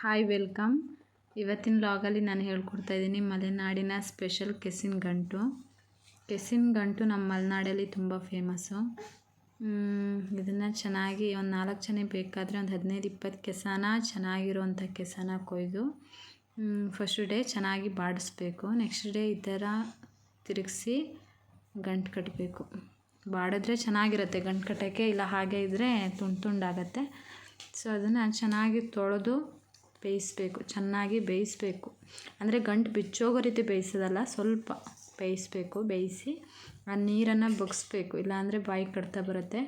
Hi welcome ಇವತ್ತಿನ ಲಾಗಲ್ಲಿ ನಾನು ಹೇಳ್ಕೊಡ್ತಾ ಇದ್ದೀನಿ ಮಲೆನಾಡಿನ ಸ್ಪೆಷಲ್ ಕೆಸಿನ ಗಂಟು. ಕೆಸಿನ ಗಂಟು ನಮ್ಮ ಮಲೆನಾಡಲ್ಲಿ ತುಂಬ ಫೇಮಸ್ಸು ಇದನ್ನು ಚೆನ್ನಾಗಿ ಒಂದು ನಾಲ್ಕು ಜನ ಬೇಕಾದರೆ ಒಂದು ಹದಿನೈದು, ಇಪ್ಪತ್ತು ಕೆಸನ ಚೆನ್ನಾಗಿರುವಂಥ ಕೆಸನ ಕೊಯ್ದು ಫಸ್ಟ್ ಡೇ ಚೆನ್ನಾಗಿ ಬಾಡಿಸ್ಬೇಕು. ನೆಕ್ಸ್ಟ್ ಡೇ ಈ ಥರ ತಿರುಗಿಸಿ ಗಂಟು ಕಟ್ಟಬೇಕು ಬಾಡಿದ್ರೆ ಚೆನ್ನಾಗಿರುತ್ತೆ, ಗಂಟು ಕಟ್ಟೋಕ್ಕೆ ಇಲ್ಲ ಹಾಗೆ ಇದ್ದರೆ ತುಂಡು ತುಂಡಾಗತ್ತೆ ಸೊ ಅದನ್ನು ಚೆನ್ನಾಗಿ ತೊಳೆದು ಬೇಯಿಸ್ಬೇಕು, ಚೆನ್ನಾಗಿ ಬೇಯಿಸ್ಬೇಕು. ಅಂದರೆ ಗಂಟು ಬಿಚ್ಚೋಗೋ ರೀತಿ ಬೇಯಿಸೋದಲ್ಲ, ಸ್ವಲ್ಪ ಬೇಯಿಸ್ಬೇಕು, ಬೇಯಿಸಿ ಆ ನೀರನ್ನು ಬಗ್ಸ್ಬೇಕು, ಇಲ್ಲಾಂದರೆ ಬಾಯಿ ಕಡ್ತಾ ಬರುತ್ತೆ.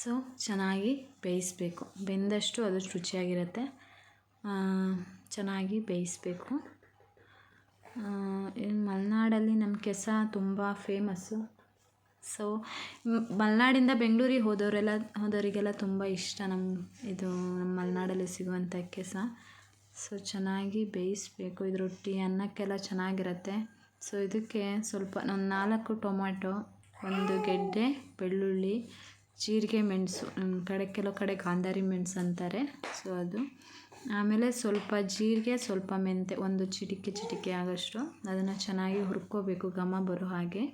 ಸೊ ಚೆನ್ನಾಗಿ ಬೇಯಿಸ್ಬೇಕು. ಬೆಂದಷ್ಟು ಅದು ರುಚಿಯಾಗಿರುತ್ತೆ ಚೆನ್ನಾಗಿ ಬೇಯಿಸ್ಬೇಕು. ಮಲೆನಾಡಲ್ಲಿ ನಮ್ಮ ಕೆಸ ತುಂಬ ಫೇಮಸ್ಸು ಸೊ ಮಲೆನಾಡಿಂದ ಬೆಂಗಳೂರಿಗೆ ಹೋದವರೆಲ್ಲ, ಹೋದವರಿಗೆಲ್ಲ ತುಂಬ ಇಷ್ಟ ನಮ್ಮ ಇದು ನಮ್ಮ ಮಲೆನಾಡಲ್ಲಿ ಸಿಗುವಂಥ ಕೆಸ ಸೊ ಚೆನ್ನಾಗಿ ಬೇಯಿಸಬೇಕು. ಇದು ರೊಟ್ಟಿ ಅನ್ನಕ್ಕೆಲ್ಲ ಚೆನ್ನಾಗಿರುತ್ತೆ. ಸೊ ಇದಕ್ಕೆ ಸ್ವಲ್ಪ ಒಂದು ನಾಲ್ಕು ಟೊಮ್ಯಾಟೊ, ಒಂದು ಗೆಡ್ಡೆ, ಬೆಳ್ಳುಳ್ಳಿ, ಜೀರಿಗೆ ಮೆಣಸು ನಮ್ಮ ಕಡೆ ಕೆಲವು ಕಡೆ ಗಾಂಧಾರಿ ಮೆಣಸು ಅಂತಾರೆ. ಸೊ ಅದು. ಆಮೇಲೆ ಸ್ವಲ್ಪ ಜೀರಿಗೆ, ಸ್ವಲ್ಪ ಮೆಂತೆ ಒಂದು ಚಿಟಿಕೆ ಚಿಟಿಕೆ ಆಗೋಷ್ಟು ಅದನ್ನು ಚೆನ್ನಾಗಿ ಹುರ್ಕೋಬೇಕು, ಘಮ ಬರೋ ಹಾಗೆ.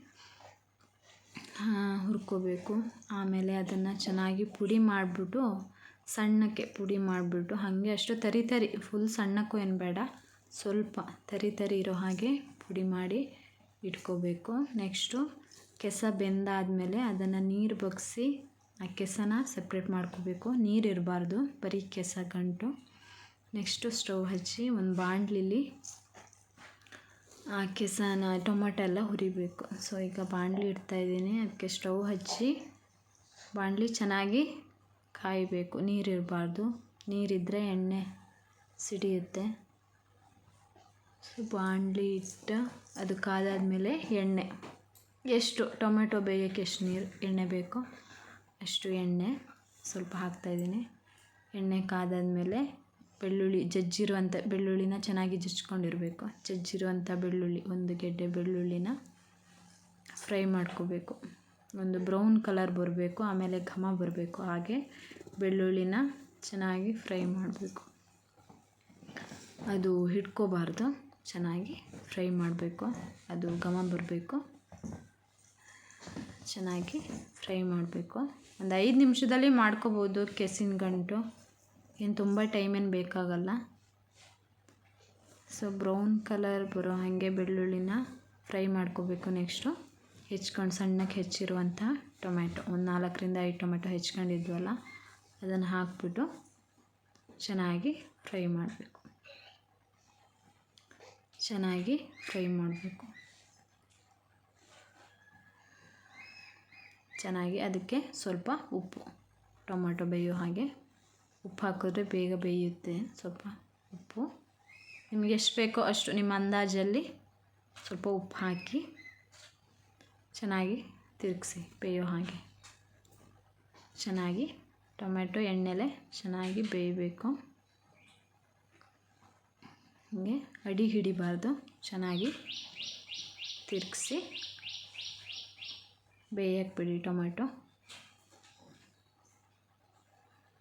ಹುರ್ಕೋಬೇಕು. ಆಮೇಲೆ ಅದನ್ನು ಚೆನ್ನಾಗಿ ಪುಡಿ ಮಾಡಿಬಿಟ್ಟು ಸಣ್ಣಕ್ಕೆ ಪುಡಿ ಮಾಡಿಬಿಟ್ಟು ಹಾಗೆ ಅಷ್ಟು ತರಿ ತರಿ ಫುಲ್ ಸಣ್ಣಕ್ಕೂ ಏನು ಬೇಡ, ಸ್ವಲ್ಪ ತರಿ ತರಿ ಇರೋ ಹಾಗೆ ಪುಡಿ ಮಾಡಿ ಇಟ್ಕೋಬೇಕು. ನೆಕ್ಸ್ಟು ಕೆಸ ಬೆಂದಾದಮೇಲೆ ಅದನ್ನು ನೀರು ಬಗ್ಸಿ ಆ ಕೆಸನ ಸಪ್ರೇಟ್ ಮಾಡ್ಕೋಬೇಕು. ನೀರು ಇರಬಾರ್ದು, ಬರೀ ಕೆಸ ಗಂಟು. ನೆಕ್ಸ್ಟು ಸ್ಟವ್ ಹಚ್ಚಿ ಒಂದು ಬಾಣಲಿಲಿ ಆ ಕೆಸನ ಟೊಮೊಟೊ ಎಲ್ಲ ಹುರಿಬೇಕು. ಸೊ ಈಗ ಬಾಣಲಿ ಇಡ್ತಾಯಿದ್ದೀನಿ ಅದಕ್ಕೆ ಸ್ಟವ್ ಹಚ್ಚಿ ಬಾಣಲಿ ಚೆನ್ನಾಗಿ ಕಾಯಬೇಕು. ನೀರಿರಬಾರ್ದು ನೀರಿದ್ದರೆ ಎಣ್ಣೆ ಸಿಡಿಯುತ್ತೆ. ಸೊ ಬಾಣಲಿ ಇಟ್ಟು ಅದು ಕಾದಾದಮೇಲೆ ಎಣ್ಣೆ. ಎಷ್ಟು? ಟೊಮೆಟೊ ಬೇಯೋಕ್ಕೆ ಎಷ್ಟು ನೀರು, ಎಣ್ಣೆ ಬೇಕೋ? ಅಷ್ಟು ಎಣ್ಣೆ ಸ್ವಲ್ಪ ಹಾಕ್ತಾಯಿದ್ದೀನಿ ಎಣ್ಣೆ ಕಾದಾದಮೇಲೆ ಬೆಳ್ಳುಳ್ಳಿ ಜಜ್ಜಿರುವಂಥ ಬೆಳ್ಳುಳ್ಳಿನ ಚೆನ್ನಾಗಿ ಜಜ್ಕೊಂಡಿರಬೇಕು ಜಜ್ಜಿರುವಂಥ ಬೆಳ್ಳುಳ್ಳಿ, ಒಂದು ಗೆಡ್ಡೆ ಬೆಳ್ಳುಳ್ಳಿನ ಫ್ರೈ ಮಾಡ್ಕೋಬೇಕು. ಒಂದು ಬ್ರೌನ್ ಕಲರ್ ಬರಬೇಕು, ಆಮೇಲೆ ಘಮ ಬರಬೇಕು. ಹಾಗೆ ಬೆಳ್ಳುಳ್ಳಿನ ಚೆನ್ನಾಗಿ ಫ್ರೈ ಮಾಡಬೇಕು. ಅದು ಹಿಡ್ಕೋಬಾರ್ದು, ಚೆನ್ನಾಗಿ ಫ್ರೈ ಮಾಡಬೇಕು. ಅದು ಘಮ ಬರಬೇಕು. ಚೆನ್ನಾಗಿ ಫ್ರೈ ಮಾಡಬೇಕು. ಒಂದು ಐದು ನಿಮಿಷದಲ್ಲಿ ಮಾಡ್ಕೋಬೋದು ಕೆಸಿನ ಗಂಟು. ಏನು ತುಂಬ ಟೈಮ್ ಏನು ಬೇಕಾಗಲ್ಲ. ಸೊ ಬ್ರೌನ್ ಕಲರ್ ಬರೋ ಹಾಗೆ ಬೆಳ್ಳುಳ್ಳಿನ ಫ್ರೈ ಮಾಡ್ಕೋಬೇಕು ನೆಕ್ಸ್ಟು ಹೆಚ್ಕೊಂಡು ಸಣ್ಣಕ್ಕೆ ಹೆಚ್ಚಿರುವಂಥ ಟೊಮೆಟೊ ಒಂದು ನಾಲ್ಕರಿಂದ ಐದು ಟೊಮೆಟೊ ಹೆಚ್ಕೊಂಡಿದ್ವಲ್ಲ, ಅದನ್ನು ಹಾಕ್ಬಿಟ್ಟು ಚೆನ್ನಾಗಿ ಫ್ರೈ ಮಾಡಬೇಕು. ಚೆನ್ನಾಗಿ ಫ್ರೈ ಮಾಡಬೇಕು. ಚೆನ್ನಾಗಿ ಅದಕ್ಕೆ ಸ್ವಲ್ಪ ಉಪ್ಪು ಟೊಮೆಟೊ ಬೇಯೋ ಹಾಗೆ ಉಪ್ಪು ಹಾಕಿದ್ರೆ ಬೇಗ ಬೇಯುತ್ತೆ. ಸ್ವಲ್ಪ ಉಪ್ಪು. ನಿಮಗೆ ಎಷ್ಟು ಬೇಕೋ ಅಷ್ಟು ನಿಮ್ಮ ಅಂದಾಜಲ್ಲಿ ಸ್ವಲ್ಪ ಉಪ್ಪು ಹಾಕಿ ಚೆನ್ನಾಗಿ ತಿರುಗಿಸಿ, ಬೇಯೋ ಹಾಗೆ. ಚೆನ್ನಾಗಿ ಟೊಮೆಟೊ ಎಣ್ಣೆಲೆ ಚೆನ್ನಾಗಿ ಬೇಯಬೇಕು. ಹೀಗೆ ಅಡಿ ಹಿಡಿಬಾರ್ದು. ಚೆನ್ನಾಗಿ ತಿರುಗಿಸಿ ಬೇಯಕ್ಕೆ ಬಿಡಿ ಟೊಮೆಟೊ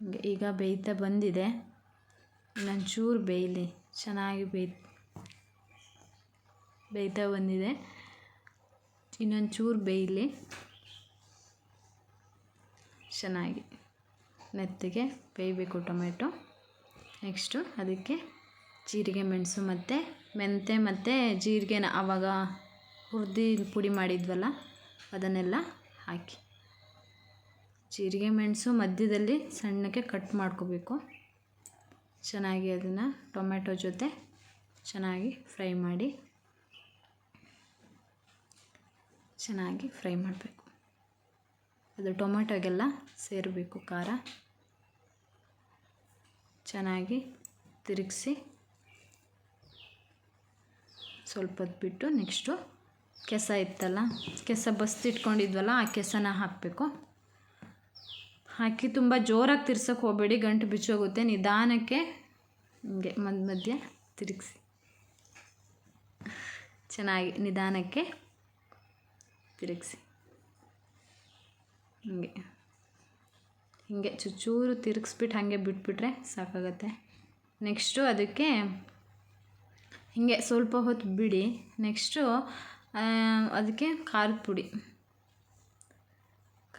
ಈಗ ಬೇಯ್ತಾ ಬಂದಿದೆ. ಇನ್ನೊಂಚೂರು ಬೇಯಲಿ. ಚೆನ್ನಾಗಿ ಬೇಯ್, ಬೇಯ್ತಾ ಬಂದಿದೆ. ಇನ್ನೊಂಚೂರು ಬೇಯಲಿ. ಚೆನ್ನಾಗಿ ನೆತ್ತಿಗೆ ಬೇಯಬೇಕು ಟೊಮೆಟೊ. ನೆಕ್ಸ್ಟು ಅದಕ್ಕೆ ಜೀರಿಗೆ, ಮೆಣಸು ಮತ್ತು ಮೆಂತೆ ಮತ್ತು ಜೀರಿಗೆನ ಆವಾಗ ಹುರಿದು ಪುಡಿ ಮಾಡಿದ್ವಲ್ಲ, ಅದನ್ನೆಲ್ಲ ಹಾಕಿ. ಜೀರಿಗೆ ಮೆಣಸು ಮಧ್ಯದಲ್ಲಿ ಸಣ್ಣಕ್ಕೆ ಕಟ್ ಮಾಡ್ಕೋಬೇಕು. ಚೆನ್ನಾಗಿ ಅದನ್ನು ಟೊಮೆಟೊ ಜೊತೆ ಚೆನ್ನಾಗಿ ಫ್ರೈ ಮಾಡಿ. ಚೆನ್ನಾಗಿ ಫ್ರೈ ಮಾಡಬೇಕು. ಅದು ಟೊಮೆಟೊಗೆಲ್ಲ ಸೇರಬೇಕು ಖಾರ. ಚೆನ್ನಾಗಿ ತಿರುಗಿಸಿ. ಸ್ವಲ್ಪ ಬಿಟ್ಟು ನೆಕ್ಸ್ಟು ಕೆಸ ಇತ್ತಲ್ಲ, ಕೆಸ ಬಸ್ತಿಟ್ಕೊಂಡಿದ್ವಲ್ಲ, ಆ ಕೆಸನ ಹಾಕಬೇಕು. ಹಾಕಿ ತುಂಬ ಜೋರಾಗಿ ತಿರ್ಸೋಕ್ಕೆ ಹೋಗಬೇಡಿ, ಗಂಟು ಬಿಚ್ಚೋಗುತ್ತೆ. ನಿಧಾನಕ್ಕೆ ಹಿಂಗೆ ಮಧ್ಯ ಮಧ್ಯೆ ತಿರುಗಿಸಿ. ಚೆನ್ನಾಗಿ ನಿಧಾನಕ್ಕೆ ತಿರುಗಿಸಿ. ಹಿಂಗೆ. ಹಿಂಗೆ ಚೂಚೂರು ತಿರುಗಿಸ್ಬಿಟ್ಟು ಹಾಗೆ ಬಿಟ್ಬಿಟ್ರೆ ಸಾಕಾಗತ್ತೆ. ನೆಕ್ಸ್ಟು ಅದಕ್ಕೆ ಹೀಗೆ ಸ್ವಲ್ಪ ಹೊತ್ತು ಬಿಡಿ. ನೆಕ್ಸ್ಟು ಅದಕ್ಕೆ ಖಾರದ ಪುಡಿ.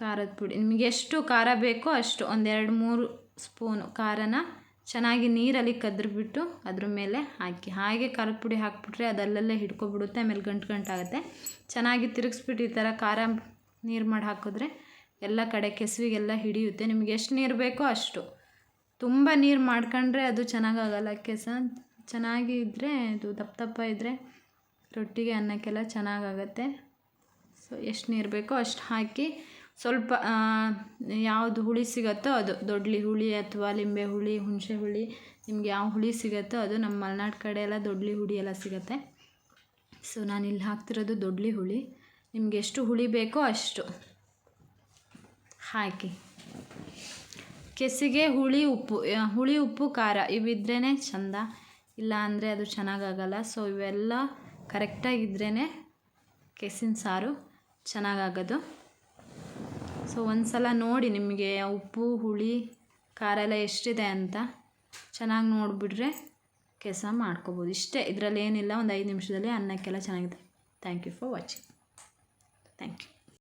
ಖಾರದ ಪುಡಿ. ನಿಮಗೆ ಎಷ್ಟು ಖಾರ ಬೇಕೋ ಅಷ್ಟು ಒಂದೆರಡು ಮೂರು ಸ್ಪೂನು ಖಾರನ ಚೆನ್ನಾಗಿ ನೀರಲ್ಲಿ ಕದ್ರಿಬಿಟ್ಟು ಅದ್ರ ಮೇಲೆ ಹಾಕಿ. ಹಾಗೆ ಖಾರದ ಪುಡಿ ಹಾಕ್ಬಿಟ್ರೆ ಅದಲ್ಲಲ್ಲೇ ಹಿಡ್ಕೊಬಿಡುತ್ತೆ, ಆಮೇಲೆ ಗಂಟು ಗಂಟಾಗುತ್ತೆ. ಚೆನ್ನಾಗಿ ತಿರುಗಿಸ್ಬಿಟ್ಟು ಈ ಥರ ಖಾರ ನೀರು ಮಾಡಿ ಹಾಕಿದ್ರೆ ಎಲ್ಲ ಕಡೆ ಕೆಸುವಿಗೆಲ್ಲ ಹಿಡಿಯುತ್ತೆ. ನಿಮಗೆ ಎಷ್ಟು ನೀರು ಬೇಕೋ ಅಷ್ಟು. ತುಂಬ ನೀರು ಮಾಡ್ಕೊಂಡ್ರೆ ಅದು ಚೆನ್ನಾಗಾಗಲ್ಲ ಕೆಸ. ಚೆನ್ನಾಗಿ ಇದ್ದರೆ ಅದು ದಪ್ಪ ದಪ್ಪ ಇದ್ದರೆ ರೊಟ್ಟಿಗೆ ಅನ್ನಕ್ಕೆಲ್ಲ ಚೆನ್ನಾಗಾಗತ್ತೆ. ಸೊ, ಎಷ್ಟು ನೀರು ಬೇಕೋ ಅಷ್ಟು ಹಾಕಿ ಸ್ವಲ್ಪ ಯಾವುದು ಹುಳಿ ಸಿಗುತ್ತೋ ಅದು ದೊಡ್ಡಲಿ ಹುಳಿ ಅಥವಾ ಲಿಂಬೆ ಹುಳಿ, ಹುಣಸೆ ಹುಳಿ, ನಿಮ್ಗೆ ಯಾವ ಹುಳಿ ಸಿಗುತ್ತೋ ಅದು ನಮ್ಮ ಮಲೆನಾಡು ಕಡೆ ಎಲ್ಲ ದೊಡ್ಡಲಿ ಹುಳಿ ಎಲ್ಲ ಸಿಗುತ್ತೆ. ಸೊ ನಾನು ಇಲ್ಲಿ ಹಾಕ್ತಿರೋದು ದೊಡ್ಡಲಿ ಹುಳಿ. ನಿಮ್ಗೆ ಎಷ್ಟು ಹುಳಿ ಬೇಕೋ ಅಷ್ಟು ಹಾಕಿ. ಕೆಸಿಗೆ ಹುಳಿ ಉಪ್ಪು ಹುಳಿ ಉಪ್ಪು, ಖಾರ ಇವಿದ್ರೇ ಚಂದ. ಇಲ್ಲ ಅಂದರೆ ಅದು ಚೆನ್ನಾಗಾಗಲ್ಲ. ಸೊ ಇವೆಲ್ಲ ಕರೆಕ್ಟಾಗಿದ್ರೇ ಕೆಸಿನ ಸಾರು ಚೆನ್ನಾಗಾಗೋದು. ಸೊ ಒಂದು ಸಲ ನೋಡಿ ನಿಮಗೆ ಉಪ್ಪು, ಹುಳಿ, ಖಾರ ಎಲ್ಲ ಎಷ್ಟಿದೆ ಅಂತ ಚೆನ್ನಾಗಿ ನೋಡಿಬಿಟ್ರೆ ಕೆಲಸ ಮಾಡ್ಕೋಬೋದು. ಇಷ್ಟೇ, ಇದರಲ್ಲಿ ಏನಿಲ್ಲ, ಒಂದು ಐದು ನಿಮಿಷದಲ್ಲಿ ಅನ್ನಕ್ಕೆಲ್ಲ ಚೆನ್ನಾಗಿದೆ. Thank you for watching thank you